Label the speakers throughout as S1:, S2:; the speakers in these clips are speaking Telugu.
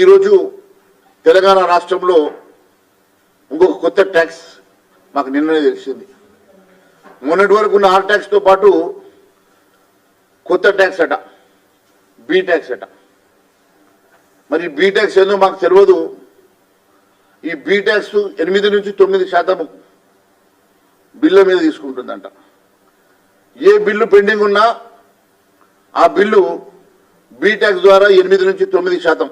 S1: ఈరోజు తెలంగాణ రాష్ట్రంలో ఇంకొక కొత్త ట్యాక్స్ మాకు నిన్ననే తెలిసింది. మొన్నటి వరకు ఉన్న ఆర్ ట్యాక్స్తో పాటు కొత్త ట్యాక్స్ అట బీ ట్యాక్స్ అట. మరి బీ ట్యాక్స్ ఏందో మాకు తెలియదు. ఈ బీ ట్యాక్స్ ఎనిమిది నుంచి తొమ్మిది శాతం బిల్లు మీద తీసుకుంటుందంట. ఏ బిల్లు పెండింగ్ ఉన్నా ఆ బిల్లు బీ ట్యాక్స్ ద్వారా ఎనిమిది నుంచి తొమ్మిది శాతం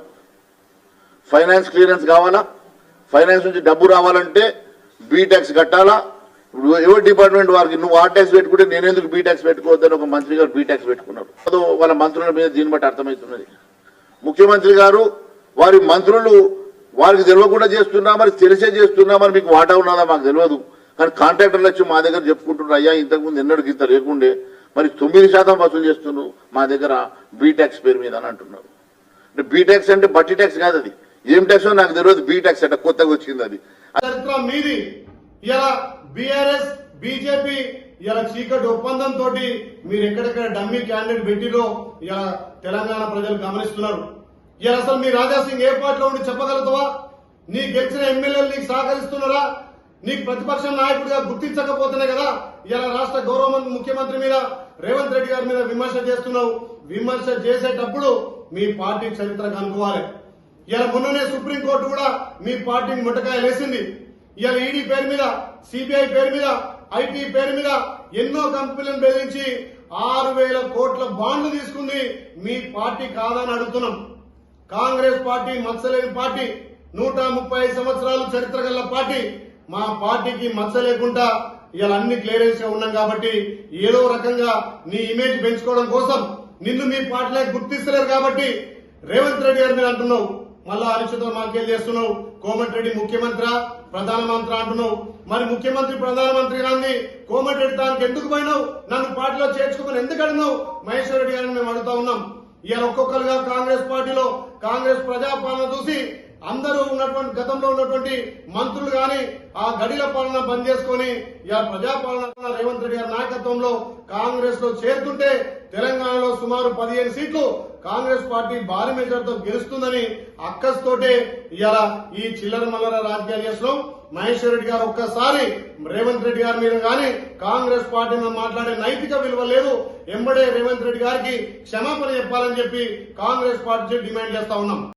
S1: ఫైనాన్స్ క్లియరెన్స్ కావాలా? ఫైనాన్స్ నుంచి డబ్బు రావాలంటే బీటాక్స్ కట్టాలా? ఎవరి డిపార్ట్మెంట్ వారికి నువ్వు ఆ ట్యాక్స్ పెట్టుకుంటే నేను ఎందుకు బీ పెట్టుకోవద్దని ఒక మంత్రి గారు బీటాక్స్ పెట్టుకున్నారు. అదో వాళ్ళ మంత్రుల మీద దీన్ని బట్టి అర్థమవుతున్నది. ముఖ్యమంత్రి గారు వారి మంత్రులు వారికి తెలియకుండా చేస్తున్నా మరి తెలిసే చేస్తున్నా మరి మీకు వాటా ఉన్నదా మాకు తెలియదు. కానీ కాంట్రాక్టర్లు వచ్చి మా దగ్గర చెప్పుకుంటున్నారు అయ్యా ఇంతకుముందు ఎన్నడికి ఇంత లేకుండే మరి తొమ్మిది శాతం వసూలు చేస్తున్నారు మా దగ్గర బీటెక్స్ పేరు మీద అని అంటున్నారు. అంటే బీటెక్స్ అంటే బట్టి ట్యాక్స్ కాదు అది ఏం టెక్స్ నాకు తెలియదు బీటెక్స్ ట్యాక్స్ అంటే కొత్తగా వచ్చింది అది.
S2: చరిత్ర మీది. ఇలా బీఆర్ఎస్ బీజేపీ ఇలా చీకటి ఒప్పందంతో మీరు ఎక్కడెక్కడ డమ్మీ క్యాండిడేట్ పెట్టిరో ఇలా తెలంగాణ ప్రజలు గమనిస్తున్నారు. ఇలా అసలు మీ రాజాసింగ్ ఏ పార్టీలో ఉండి చెప్పగలుగుతావా? నీ గెలిచిన ఎమ్మెల్యేలు నీకు సహకరిస్తున్నారా? నీకు ప్రతిపక్ష నాయకుడిగా గుర్తించకపోతేనే కదా ఇలా రాష్ట్ర గౌరవ ముఖ్యమంత్రి మీద రేవంత్ రెడ్డి గారి మీద విమర్శ చేస్తున్నావు. విమర్శ చేసేటప్పుడు మీ పార్టీ చరిత్ర కనుక్కోవాలి ఇలా మొన్ననే సుప్రీంకోర్టు కూడా మీ పార్టీని ముట్టకాయ వేసింది ఇవాళ ఈడీ పేరు మీద సిబిఐ పేరు మీద ఐటీ పేరు మీద ఎన్నో కంపెనీలను బెదిరించి ఆరు వేల కోట్ల బాండ్లు తీసుకుంది మీ పార్టీ కాదని అడుగుతున్నాం. కాంగ్రెస్ పార్టీ మత్సలేని పార్టీ నూట ముప్పై సంవత్సరాలు చరిత్ర గల పార్టీ మా పార్టీకి మచ్చ లేకుండా ఇలా అన్ని క్లియరెన్స్గా ఉన్నాం కాబట్టి ఏదో రకంగా నీ ఇమేజ్ పెంచుకోవడం కోసం నిన్ను మీ పార్టీలో గుర్తిస్తలేరు కాబట్టి రేవంత్ రెడ్డి గారు మీరు అంటున్నావు. మళ్ళా అనిశ్చిత మాకేం చేస్తున్నావు? కోమటిరెడ్డి ముఖ్యమంత్రి ప్రధానమంత్రి అంటున్నావు. మరి ముఖ్యమంత్రి ప్రధానమంత్రి గారిని కోమటిరెడ్డి దానికి ఎందుకు పోయినావు? నన్ను పార్టీలో చేర్చుకోమని ఎందుకు అడిగినావు? మహేశ్వర రెడ్డి గారిని మేము అడుగుతా ఉన్నాం. ఇవాళ ఒక్కొక్కరుగా కాంగ్రెస్ పార్టీలో కాంగ్రెస్ ప్రజాపాలన చూసి అందరూ ఉన్నటువంటి గతంలో ఉన్నటువంటి మంత్రులు గాని ఆ గడిల పాలన బంద్ చేసుకొని ఇలా ప్రజాపాలన రేవంత్ రెడ్డి గారి నాయకత్వంలో కాంగ్రెస్లో చేరుతుంటే తెలంగాణలో సుమారు పదిహేను సీట్లు కాంగ్రెస్ పార్టీ భారీ మెజార్టీతో గెలుస్తుందని అక్కస్తోటే ఇవాళ ఈ చిల్లర మల్లర రాజకీయాలు చేస్తున్నాం. మహేశ్వర రెడ్డి గారు ఒక్కసారి రేవంత్ రెడ్డి గారి మీద కానీ కాంగ్రెస్ పార్టీ మీద మాట్లాడే నైతిక విలువ లేదు. ఎంబడే రేవంత్ రెడ్డి గారికి క్షమాపణ చెప్పాలని చెప్పి కాంగ్రెస్ పార్టీ డిమాండ్ చేస్తా ఉన్నాం.